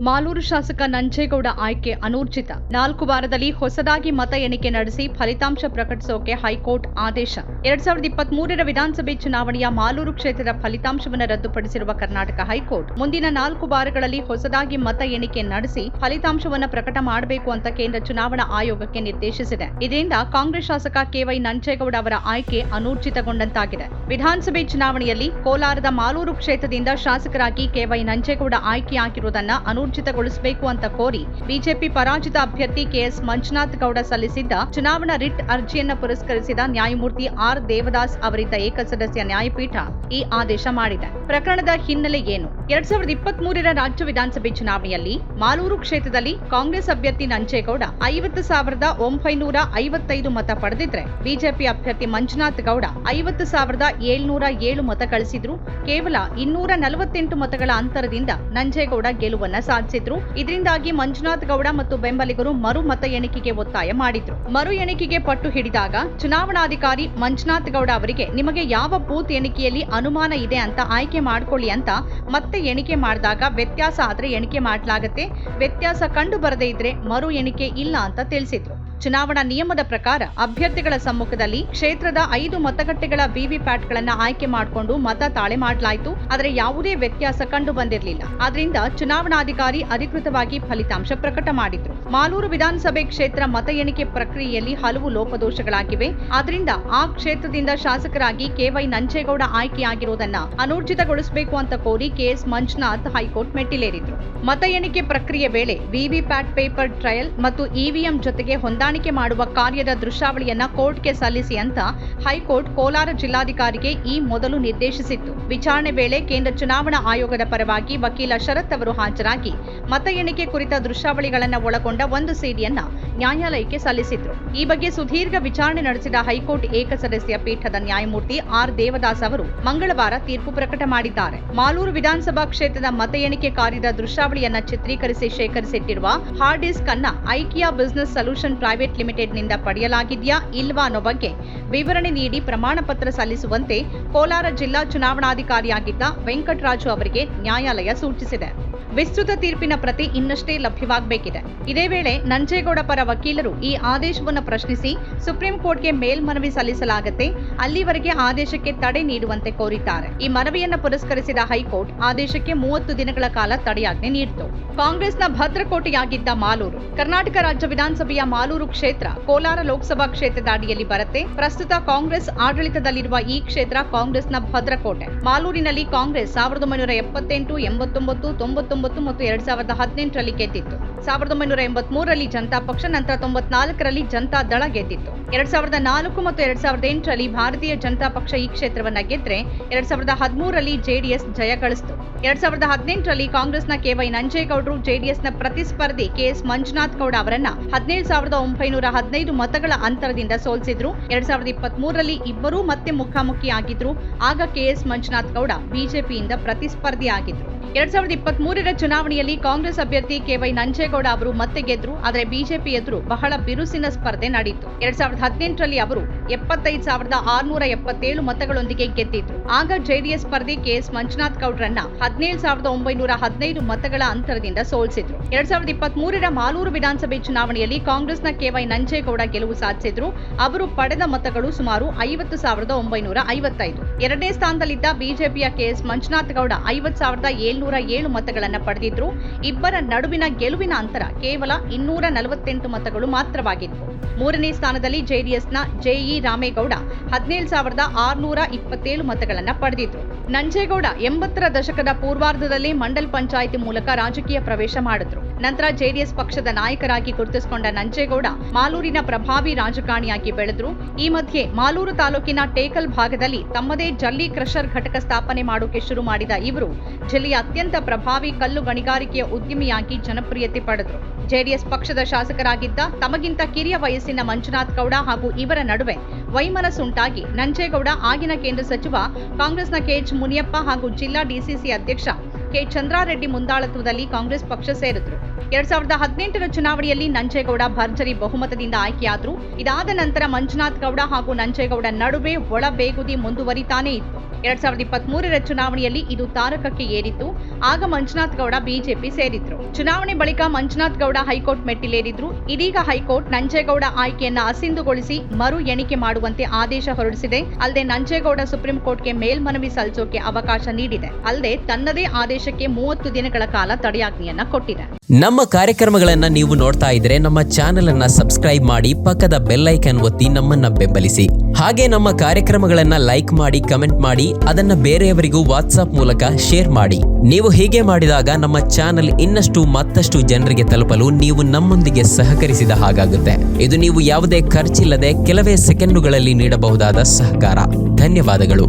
ಮಾಲೂರು ಶಾಸಕ ನಂಜೇಗೌಡ ಆಯ್ಕೆ ಅನೂರ್ಜಿತ. ನಾಲ್ಕು ವಾರದಲ್ಲಿ ಹೊಸದಾಗಿ ಮತ ಎಣಿಕೆ ನಡೆಸಿ ಫಲಿತಾಂಶ ಪ್ರಕಟಿಸೋಕೆ ಹೈಕೋರ್ಟ್ ಆದೇಶ. ಎರಡ್ ಸಾವಿರದ ಇಪ್ಪತ್ತ್ ವಿಧಾನಸಭೆ ಚುನಾವಣೆಯ ಮಾಲೂರು ಕ್ಷೇತ್ರದ ಫಲಿತಾಂಶವನ್ನು ರದ್ದುಪಡಿಸಿರುವ ಕರ್ನಾಟಕ ಹೈಕೋರ್ಟ್. ಮುಂದಿನ ನಾಲ್ಕು ವಾರಗಳಲ್ಲಿ ಹೊಸದಾಗಿ ಮತ ಎಣಿಕೆ ನಡೆಸಿ ಫಲಿತಾಂಶವನ್ನು ಪ್ರಕಟ ಮಾಡಬೇಕು ಅಂತ ಕೇಂದ್ರ ಚುನಾವಣಾ ಆಯೋಗಕ್ಕೆ ನಿರ್ದೇಶಿಸಿದೆ. ಇದರಿಂದ ಕಾಂಗ್ರೆಸ್ ಶಾಸಕ ಕೆವೈ ನಂಜೇಗೌಡ ಅವರ ಆಯ್ಕೆ ಅನೂರ್ಜಿತಗೊಂಡಂತಾಗಿದೆ. ವಿಧಾನಸಭೆ ಚುನಾವಣೆಯಲ್ಲಿ ಕೋಲಾರದ ಮಾಲೂರು ಕ್ಷೇತ್ರದಿಂದ ಶಾಸಕರಾಗಿ ಕೆವೈ ನಂಜೇಗೌಡ ಆಯ್ಕೆಯಾಗಿರುವುದನ್ನ ಅನೂರ್ಜಿತಗೊಳಿಸಬೇಕು ಅಂತ ಕೋರಿ ಬಿಜೆಪಿ ಪರಾಜಿತ ಅಭ್ಯರ್ಥಿ ಕೆಎಸ್ ಮಂಜುನಾಥ್ ಗೌಡ ಸಲ್ಲಿಸಿದ್ದ ಚುನಾವಣಾ ರಿಟ್ ಅರ್ಜಿಯನ್ನ ಪುರಸ್ಕರಿಸಿದ ನ್ಯಾಯಮೂರ್ತಿ ಆರ್ ದೇವದಾಸ್ ಅವರಿದ್ದ ಏಕಸದಸ್ಯ ನ್ಯಾಯಪೀಠ ಈ ಆದೇಶ ಮಾಡಿದೆ. ಪ್ರಕರಣದ ಹಿನ್ನೆಲೆ ಏನು? ಎರಡ್ ಸಾವಿರದ ಇಪ್ಪತ್ತ್ ಮೂರರ ರಾಜ್ಯ ವಿಧಾನಸಭೆ ಚುನಾವಣೆಯಲ್ಲಿ ಮಾಲೂರು ಕ್ಷೇತ್ರದಲ್ಲಿ ಕಾಂಗ್ರೆಸ್ ಅಭ್ಯರ್ಥಿ ನಂಜೇಗೌಡ ಐವತ್ತು ಸಾವಿರದ ಒಂಬೈನೂರ ಐವತ್ತೈದು ಮತ ಪಡೆದಿದ್ರೆ ಬಿಜೆಪಿ ಅಭ್ಯರ್ಥಿ ಮಂಜುನಾಥ್ ಗೌಡ ಐವತ್ತು ಸಾವಿರದ ಏಳ್ನೂರ ಏಳು ಮತ ಗಳಿಸಿದ್ರು. ಕೇವಲ ಇನ್ನೂರ ನಲವತ್ತೆಂಟು ಮತಗಳ ಅಂತರದಿಂದ ನಂಜೇಗೌಡ ಗೆಲುವನ್ನ ಸಾಧಿಸಿದ್ರು. ಇದರಿಂದಾಗಿ ಮಂಜುನಾಥ್ ಗೌಡ ಮತ್ತು ಬೆಂಬಲಿಗರು ಮರು ಮತ ಎಣಿಕೆಗೆ ಒತ್ತಾಯ ಮಾಡಿದ್ರು. ಮರು ಎಣಿಕೆಗೆ ಪಟ್ಟು ಹಿಡಿದಾಗ ಚುನಾವಣಾಧಿಕಾರಿ ಮಂಜುನಾಥ್ ಗೌಡ ಅವರಿಗೆ, ನಿಮಗೆ ಯಾವ ಬೂತ್ ಎಣಿಕೆಯಲ್ಲಿ ಅನುಮಾನ ಇದೆ ಅಂತ ಆಯ್ಕೆ ಮಾಡ್ಕೊಳ್ಳಿ ಅಂತ ಮತ್ತೆ ಎಣಿಕೆ ಮಾಡಿದಾಗ ವ್ಯತ್ಯಾಸ ಆದ್ರೆ ಎಣಿಕೆ ಮಾಡಲಾಗತ್ತೆ. ವ್ಯತ್ಯಾಸ ಕಂಡು ಬರದೇ ಇದ್ರೆ ಮರು ಎಣಿಕೆ ಇಲ್ಲ ಅಂತ ತಿಳಿಸಿದ್ರು. ಚುನಾವಣಾ ನಿಯಮದ ಪ್ರಕಾರ ಅಭ್ಯರ್ಥಿಗಳ ಸಮ್ಮುಖದಲ್ಲಿ ಕ್ಷೇತ್ರದ ಐದು ಮತಗಟ್ಟೆಗಳ ವಿವಿಪ್ಯಾಟ್ಗಳನ್ನ ಆಯ್ಕೆ ಮಾಡಿಕೊಂಡು ಮತ ತಾಳೆ ಮಾಡಲಾಯಿತು. ಆದರೆ ಯಾವುದೇ ವ್ಯತ್ಯಾಸ ಕಂಡು ಬಂದಿರಲಿಲ್ಲ. ಆದ್ರಿಂದ ಚುನಾವಣಾಧಿಕಾರಿ ಅಧಿಕೃತವಾಗಿ ಫಲಿತಾಂಶ ಪ್ರಕಟ ಮಾಡಿದ್ರು. ಮಾಲೂರು ವಿಧಾನಸಭೆ ಕ್ಷೇತ್ರ ಮತ ಎಣಿಕೆ ಪ್ರಕ್ರಿಯೆಯಲ್ಲಿ ಹಲವು ಲೋಪದೋಷಗಳಾಗಿವೆ. ಆದ್ರಿಂದ ಆ ಕ್ಷೇತ್ರದಿಂದ ಶಾಸಕರಾಗಿ ಕೆವೈ ನಂಜೇಗೌಡ ಆಯ್ಕೆಯಾಗಿರುವುದನ್ನ ಅನೂರ್ಜಿತಗೊಳಿಸಬೇಕು ಅಂತ ಕೋರಿ ಕೆಎಸ್ ಮಂಜುನಾಥ್ ಹೈಕೋರ್ಟ್ ಮೆಟ್ಟಿಲೇರಿದ್ರು. ಮತ ಎಣಿಕೆ ಪ್ರಕ್ರಿಯೆ ವೇಳೆ ವಿವಿಪ್ಯಾಟ್ ಪೇಪರ್ ಟ್ರಯಲ್ ಮತ್ತು ಇವಿಎಂ ಜೊತೆಗೆ ಹೊಂದಾಣಿಕೆ ಮಾಡುವ ಕಾರ್ಯದ ದೃಶ್ಯಾವಳಿಯನ್ನ ಕೋರ್ಟ್ಗೆ ಸಲ್ಲಿಸಿ ಅಂತ ಹೈಕೋರ್ಟ್ ಕೋಲಾರ ಜಿಲ್ಲಾಧಿಕಾರಿಗೆ ಈ ಮೊದಲು ನಿರ್ದೇಶಿಸಿತ್ತು. ವಿಚಾರಣೆ ವೇಳೆ ಕೇಂದ್ರ ಚುನಾವಣಾ ಆಯೋಗದ ಪರವಾಗಿ ವಕೀಲ ಶರತ್ ಅವರು ಹಾಜರಾಗಿ ಮತ ಎಣಿಕೆ ಕುರಿತ ದೃಶ್ಯಾವಳಿಗಳನ್ನು ಒಳಗೊಂಡ ಒಂದು ಸಿಡಿಯನ್ನ ನ್ಯಾಯಾಲಯಕ್ಕೆ ಸಲ್ಲಿಸಿದ್ರು. ಈ ಬಗ್ಗೆ ಸುದೀರ್ಘ ವಿಚಾರಣೆ ನಡೆಸಿದ ಹೈಕೋರ್ಟ್ ಏಕಸದಸ್ಯ ಪೀಠದ ನ್ಯಾಯಮೂರ್ತಿ ಆರ್ ದೇವದಾಸ್ ಅವರು ಮಂಗಳವಾರ ತೀರ್ಪು ಪ್ರಕಟ ಮಾಡಿದ್ದಾರೆ. ಮಾಲೂರು ವಿಧಾನಸಭಾ ಕ್ಷೇತ್ರದ ಮತ ಎಣಿಕೆ ಕಾರ್ಯದ ದೃಶ್ಯಾವಳಿಯನ್ನ ಚಿತ್ರೀಕರಿಸಿ ಶೇಖರಿಸಿಟ್ಟಿರುವ ಹಾರ್ಡ್ ಡಿಸ್ಕ್ ಅನ್ನ ಐಕಿಯಾ ಬಿಸಿನೆಸ್ ಸಲ್ಯೂಷನ್ ಪ್ರೈವೇಟ್ ಲಿಮಿಟೆಡ್ನಿಂದ ಪಡೆಯಲಾಗಿದೆಯಾ ಇಲ್ವಾ ಅನ್ನೋ ಬಗ್ಗೆ ವಿವರಣೆ ನೀಡಿ ಪ್ರಮಾಣ ಪತ್ರ ಸಲ್ಲಿಸುವಂತೆ ಕೋಲಾರ ಜಿಲ್ಲಾ ಚುನಾವಣಾಧಿಕಾರಿಯಾಗಿದ್ದ ವೆಂಕಟರಾಜು ಅವರಿಗೆ ನ್ಯಾಯಾಲಯ ಸೂಚಿಸಿದೆ. ವಿಸ್ತೃತ ತೀರ್ಪಿನ ಪ್ರತಿ ಇನ್ನಷ್ಟೇ ಲಭ್ಯವಾಗಬೇಕಿದೆ. ಇದೇ ವೇಳೆ ನಂಜೇಗೌಡ ಪರ ವಕೀಲರು ಈ ಆದೇಶವನ್ನು ಪ್ರಶ್ನಿಸಿ ಸುಪ್ರೀಂ ಕೋರ್ಟ್ಗೆ ಮೇಲ್ಮನವಿ ಸಲ್ಲಿಸಲಾಗುತ್ತೆ. ಅಲ್ಲಿವರೆಗೆ ಆದೇಶಕ್ಕೆ ತಡೆ ನೀಡುವಂತೆ ಕೋರಿದ್ದಾರೆ. ಈ ಮನವಿಯನ್ನು ಪುರಸ್ಕರಿಸಿದ ಹೈಕೋರ್ಟ್ ಆದೇಶಕ್ಕೆ ಮೂವತ್ತು ದಿನಗಳ ಕಾಲ ತಡೆಯಾಜ್ಞೆ ನೀಡಿತು. ಕಾಂಗ್ರೆಸ್ನ ಭದ್ರಕೋಟೆಯಾಗಿದ್ದ ಮಾಲೂರು, ಕರ್ನಾಟಕ ರಾಜ್ಯ ವಿಧಾನಸಭೆಯ ಮಾಲೂರು ಕ್ಷೇತ್ರ ಕೋಲಾರ ಲೋಕಸಭಾ ಕ್ಷೇತ್ರದ ಅಡಿಯಲ್ಲಿ ಬರುತ್ತೆ. ಪ್ರಸ್ತುತ ಕಾಂಗ್ರೆಸ್ ಆಡಳಿತದಲ್ಲಿರುವ ಈ ಕ್ಷೇತ್ರ ಕಾಂಗ್ರೆಸ್ನ ಭದ್ರಕೋಟೆ. ಮಾಲೂರಿನಲ್ಲಿ ಕಾಂಗ್ರೆಸ್ ಸಾವಿರದ ಒಂಬೈನೂರ ಎಪ್ಪತ್ತೆಂಟು, ಎಂಬತ್ತೊಂಬತ್ತು, ತೊಂಬತ್ತೊಂಬತ್ತು ಮತ್ತು ಎರಡ್ ಸಾವಿರದ ಹದಿನೆಂಟರಲ್ಲಿ ಗೆದ್ದಿತ್ತು. ಸಾವಿರದ ಒಂಬೈನೂರ ಎಂಬತ್ಮೂರರಲ್ಲಿ ಜನತಾ ಪಕ್ಷ, ನಂತರ ತೊಂಬತ್ನಾಲ್ಕರಲ್ಲಿ ಜನತಾ ದಳ ಗೆದ್ದಿತ್ತು. ಎರಡ್ ಸಾವಿರದ ನಾಲ್ಕು ಮತ್ತು ಎರಡ್ ಸಾವಿರದ ಎಂಟರಲ್ಲಿ ಭಾರತೀಯ ಜನತಾ ಪಕ್ಷ ಈ ಕ್ಷೇತ್ರವನ್ನ ಗೆದ್ರೆ ಎರಡ್ ಸಾವಿರದ ಹದಿಮೂರರಲ್ಲಿ ಜೆಡಿಎಸ್ ಜಯ ಗಳಿಸಿತು. ಎರಡ್ ಸಾವಿರದ ಹದಿನೆಂಟರಲ್ಲಿ ಕಾಂಗ್ರೆಸ್ನ ಕೆವೈ ನಂಜೇಗೌಡರು ಜೆಡಿಎಸ್ನ ಪ್ರತಿಸ್ಪರ್ಧಿ ಕೆಎಸ್ ಮಂಜುನಾಥ್ ಗೌಡ ಅವರನ್ನ ಹದಿನೇಳು ಸಾವಿರದ ಒಂಬೈನೂರ ಹದಿನೈದು ಮತಗಳ ಅಂತರದಿಂದ ಸೋಲಿಸಿದ್ರು. ಎರಡ್ ಸಾವಿರದ ಇಪ್ಪತ್ತ್ ಮೂರರಲ್ಲಿ ಇಬ್ಬರೂ ಮತ್ತೆ ಮುಖಾಮುಖಿಯಾಗಿದ್ರು. ಆಗ ಕೆಎಸ್ ಮಂಜುನಾಥ್ ಗೌಡ ಬಿಜೆಪಿಯಿಂದ ಪ್ರತಿಸ್ಪರ್ಧಿ ಆಗಿದ್ರು ಎರಡ್ ಸಾವಿರದ ಇಪ್ಪತ್ತ್ ಮೂರರ ಚುನಾವಣೆಯಲ್ಲಿ ಕಾಂಗ್ರೆಸ್ ಅಭ್ಯರ್ಥಿ ಕೆವೈ ನಂಜೇಗೌಡ ಅವರು ಮತ್ತೆ ಗೆದ್ರು, ಆದರೆ ಬಿಜೆಪಿ ಎದುರು ಬಹಳ ಬಿರುಸಿನ ಸ್ಪರ್ಧೆ ನಡೆಯಿತು. ಎರಡ್ ಸಾವಿರದ ಹದಿನೆಂಟರಲ್ಲಿ ಅವರು ಎಪ್ಪತ್ತೈದು ಸಾವಿರದ ಆರುನೂರ ಎಪ್ಪತ್ತೇಳು ಮತಗಳೊಂದಿಗೆ ಗೆದ್ದಿದ್ರು. ಆಗ ಜೆಡಿಎಸ್ ಸ್ಪರ್ಧಿ ಕೆಎಸ್ ಮಂಜುನಾಥ್ ಗೌಡ್ರನ್ನ ಹದಿನೇಳು ಸಾವಿರದ ಒಂಬೈನೂರ ಹದಿನೈದು ಮತಗಳ ಅಂತರದಿಂದ ಸೋಲಿಸಿದ್ರು. ಎರಡ್ ಸಾವಿರದ ಇಪ್ಪತ್ತ್ ಮೂರರ ಮಾಲೂರು ವಿಧಾನಸಭೆ ಚುನಾವಣೆಯಲ್ಲಿ ಕಾಂಗ್ರೆಸ್ನ ಕೆವೈ ನಂಜೇಗೌಡ ಗೆಲುವು ಸಾಧಿಸಿದ್ರು. ಅವರು ಪಡೆದ ಮತಗಳು ಸುಮಾರು ಐವತ್ತು ಸಾವಿರದ ಒಂಬೈನೂರ ಐವತ್ತೈದು. ಎರಡನೇ ಸ್ಥಾನದಲ್ಲಿದ್ದ ಬಿಜೆಪಿಯ ಕೆಎಸ್ ಮಂಜುನಾಥ್ ಗೌಡ ಐವತ್ತು ಸಾವಿರದ ಏಳ್ನೂರ ಏಳು ಮತಗಳನ್ನ ಪಡೆದಿದ್ರು. ಇಬ್ಬರ ನಡುವಿನ ಗೆಲುವಿನ ಅಂತರ ಕೇವಲ ಇನ್ನೂರ ನಲವತ್ತೆಂಟು ಮತಗಳು ಮಾತ್ರವಾಗಿತ್ತು. ಮೂರನೇ ಸ್ಥಾನದಲ್ಲಿ ಜೆಡಿಎಸ್ನ ಜೆಇ ರಾಮೇಗೌಡ ಹದಿನೇಳು ಸಾವಿರದ ಆರುನೂರ ಇಪ್ಪತ್ತೇಳು ಮತಗಳನ್ನ ಪಡೆದಿದ್ರು. ನಂಜೇಗೌಡ ಎಂಬತ್ತರ ದಶಕದ ಪೂರ್ವಾರ್ಧದಲ್ಲಿ ಮಂಡಲ್ ಪಂಚಾಯಿತಿ ಮೂಲಕ ರಾಜಕೀಯ ಪ್ರವೇಶ ಮಾಡಿದ್ರು. ನಂತರ ಜೆಡಿಎಸ್ ಪಕ್ಷದ ನಾಯಕರಾಗಿ ಗುರುತಿಸಿಕೊಂಡ ನಂಜೇಗೌಡ ಮಾಲೂರಿನ ಪ್ರಭಾವಿ ರಾಜಕಾರಣಿಯಾಗಿ ಬೆಳೆದ್ರು. ಈ ಮಧ್ಯೆ ಮಾಲೂರು ತಾಲೂಕಿನ ಟೇಕಲ್ ಭಾಗದಲ್ಲಿ ತಮ್ಮದೇ ಜಲ್ಲಿ ಕ್ರಷರ್ ಘಟಕ ಸ್ಥಾಪನೆ ಮಾಡೋಕೆ ಶುರು ಮಾಡಿದ ಇವರು ಜಿಲ್ಲೆಯ ಅತ್ಯಂತ ಪ್ರಭಾವಿ ಕಲ್ಲು ಗಣಿಗಾರಿಕೆಯ ಉದ್ಯಮಿಯಾಗಿ ಜನಪ್ರಿಯತೆ ಪಡೆದರು. ಜೆಡಿಎಸ್ ಪಕ್ಷದ ಶಾಸಕರಾಗಿದ್ದ ತಮಗಿಂತ ಕಿರಿಯ ವಯಸ್ಸಿನ ಮಂಜುನಾಥ್ ಗೌಡ ಹಾಗೂ ಇವರ ನಡುವೆ ವೈಮನಸ್ಸುಂಟಾಗಿ ನಂಜೇಗೌಡ ಆಗಿನ ಕೇಂದ್ರ ಸಚಿವ ಕಾಂಗ್ರೆಸ್ನ ಕೆಎಚ್ ಮುನಿಯಪ್ಪ ಹಾಗೂ ಜಿಲ್ಲಾ ಡಿಸಿಸಿ ಅಧ್ಯಕ್ಷ ಕೆ ಚಂದ್ರಾರೆಡ್ಡಿ ಮುಂದಾಳತ್ವದಲ್ಲಿ ಕಾಂಗ್ರೆಸ್ ಪಕ್ಷ ಸೇರಿದ್ರು. ಎರಡ್ ಸಾವಿರದ ಹದಿನೆಂಟರ ಚುನಾವಣೆಯಲ್ಲಿ ನಂಜೇಗೌಡ, ಭರ್ಜರಿ ಬಹುಮತದಿಂದ ಆಯ್ಕೆಯಾದ್ರು. ಇದಾದ ನಂತರ ಮಂಜುನಾಥ್ ಗೌಡ ಹಾಗೂ ನಂಜೇಗೌಡ ನಡುವೆ ಒಳಬೇಗುದಿ ಮುಂದುವರಿತಾನೇ ಇತ್ತು. ಎರಡ್ ಸಾವಿರದ ಇಪ್ಪತ್ತ್ ಮೂರರ ಚುನಾವಣೆಯಲ್ಲಿ ಇದು ತಾರಕಕ್ಕೆ ಏರಿತ್ತು. ಆಗ ಮಂಜುನಾಥ್ ಗೌಡ ಬಿಜೆಪಿ ಸೇರಿದ್ರು. ಚುನಾವಣೆ ಬಳಿಕ ಮಂಜುನಾಥ್ ಗೌಡ ಹೈಕೋರ್ಟ್ ಮೆಟ್ಟಿಲೇರಿದ್ರು. ಇದೀಗ ಹೈಕೋರ್ಟ್ ನಂಜೇಗೌಡ ಆಯ್ಕೆಯನ್ನ ಅಸಿಂಧುಗೊಳಿಸಿ ಮರು ಎಣಿಕೆ ಮಾಡುವಂತೆ ಆದೇಶ ಹೊರಡಿಸಿದೆ. ಅಲ್ಲದೆ ನಂಜೇಗೌಡ ಸುಪ್ರೀಂ ಕೋರ್ಟ್ಗೆ ಮೇಲ್ಮನವಿ ಸಲ್ಲಿಸೋಕೆ ಅವಕಾಶ ನೀಡಿದೆ. ಅಲ್ಲದೆ ತನ್ನದೇ ಆದೇಶಕ್ಕೆ ಮೂವತ್ತು ದಿನಗಳ ಕಾಲ ತಡೆಯಾಜ್ಞೆಯನ್ನ ಕೊಟ್ಟಿದೆ. ನಮ್ಮ ಕಾರ್ಯಕ್ರಮಗಳನ್ನ ನೀವು ನೋಡ್ತಾ ಇದ್ರೆ ನಮ್ಮ ಚಾನೆಲ್ ಅನ್ನ ಸಬ್ಸ್ಕ್ರೈಬ್ ಮಾಡಿ ಪಕ್ಕದ ಬೆಲ್ ಐಕನ್ ಒತ್ತಿ ನಮ್ಮನ್ನ ಬೆಂಬಲಿಸಿ. ಹಾಗೆ ನಮ್ಮ ಕಾರ್ಯಕ್ರಮಗಳನ್ನ ಲೈಕ್ ಮಾಡಿ, ಕಮೆಂಟ್ ಮಾಡಿ, ಅದನ್ನ ಬೇರೆಯವರಿಗೂ ವಾಟ್ಸ್ಆಪ್ ಮೂಲಕ ಶೇರ್ ಮಾಡಿ. ನೀವು ಹೀಗೆ ಮಾಡಿದಾಗ ನಮ್ಮ ಚಾನೆಲ್ ಇನ್ನಷ್ಟು ಮತ್ತಷ್ಟು ಜನರಿಗೆ ತಲುಪಲು ನೀವು ನಮ್ಮೊಂದಿಗೆ ಸಹಕರಿಸಿದ ಹಾಗಾಗುತ್ತೆ. ಇದು ನೀವು ಯಾವುದೇ ಖರ್ಚಿಲ್ಲದೆ ಕೆಲವೇ ಸೆಕೆಂಡುಗಳಲ್ಲಿ ನೀಡಬಹುದಾದ ಸಹಕಾರ. ಧನ್ಯವಾದಗಳು.